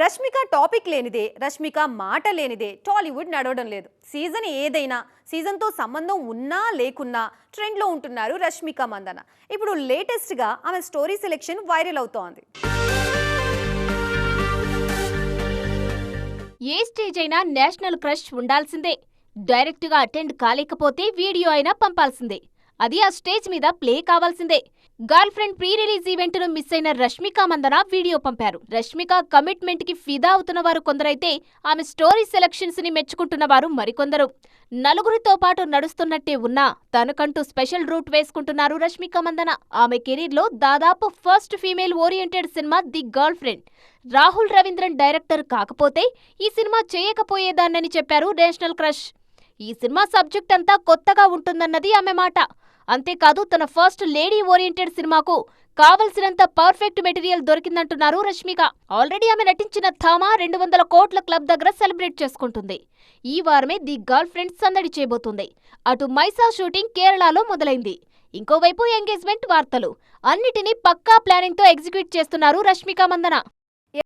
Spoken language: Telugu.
రష్మిక టాపిక్ లేనిదే రష్మిక మాట లేనిదే టాలీవుడ్ నడవడం లేదు. సీజన్ ఏదైనా సీజన్తో సంబంధం ఉన్నా లేకున్నా ట్రెండ్లో ఉంటున్నారు రష్మిక మందన. ఇప్పుడు లేటెస్ట్గా ఆమె స్టోరీ సెలెక్షన్ వైరల్ అవుతోంది. ఏ స్టేజ్ అయినా నేషనల్ క్రష్ ఉండాల్సిందే. డైరెక్ట్గా అటెండ్ కాలేకపోతే వీడియో అయినా పంపాల్సిందే. అది ఆ స్టేజ్ మీద ప్లే కావాల్సిందే. గర్ల్ ఫ్రెండ్ ప్రీ రిలీజ్ ఈవెంట్ను మిస్ అయిన రష్మిక మందన వీడియో పంపారు. రష్మిక కమిట్మెంట్కి ఫిదా అవుతున్న వారు కొందరైతే ఆమె స్టోరీ సెలక్షన్స్ని మెచ్చుకుంటున్న వారు మరికొందరు. నలుగురితో పాటు నడుస్తున్నట్టే ఉన్నా తనకంటూ స్పెషల్ రూట్ వేసుకుంటున్నారు రష్మిక మందన. ఆమె కెరీర్లో దాదాపు first female oriented cinema the girlfriend. Rahul Ravindran director కాకపోతే ఈ సినిమా చేయకపోయేదాన్నని చెప్పారు నేషనల్ క్రష్. ఈ సినిమా సబ్జెక్ట్ అంతా కొత్తగా ఉంటుందన్నది ఆమె మాట. అంతేకాదు తన ఫస్ట్ లేడీ ఓరియంటెడ్ సినిమాకు కావలసినంత పర్ఫెక్ట్ మెటీరియల్ దొరికిందంటున్నారు రష్మిక. ఆల్రెడీ ఆమె నటించిన థామా రెండు వందల కోట్ల క్లబ్ దగ్గర సెలబ్రేట్ చేసుకుంటుంది. ఈ వారమే ది గర్ల్ ఫ్రెండ్ సందడి చేయబోతుంది. అటు మైసా షూటింగ్ కేరళలో మొదలైంది. ఇంకోవైపు ఎంగేజ్మెంట్ వార్తలు. అన్నిటినీ పక్కా ప్లానింగ్తో ఎగ్జిక్యూట్ చేస్తున్నారు రష్మిక మందన.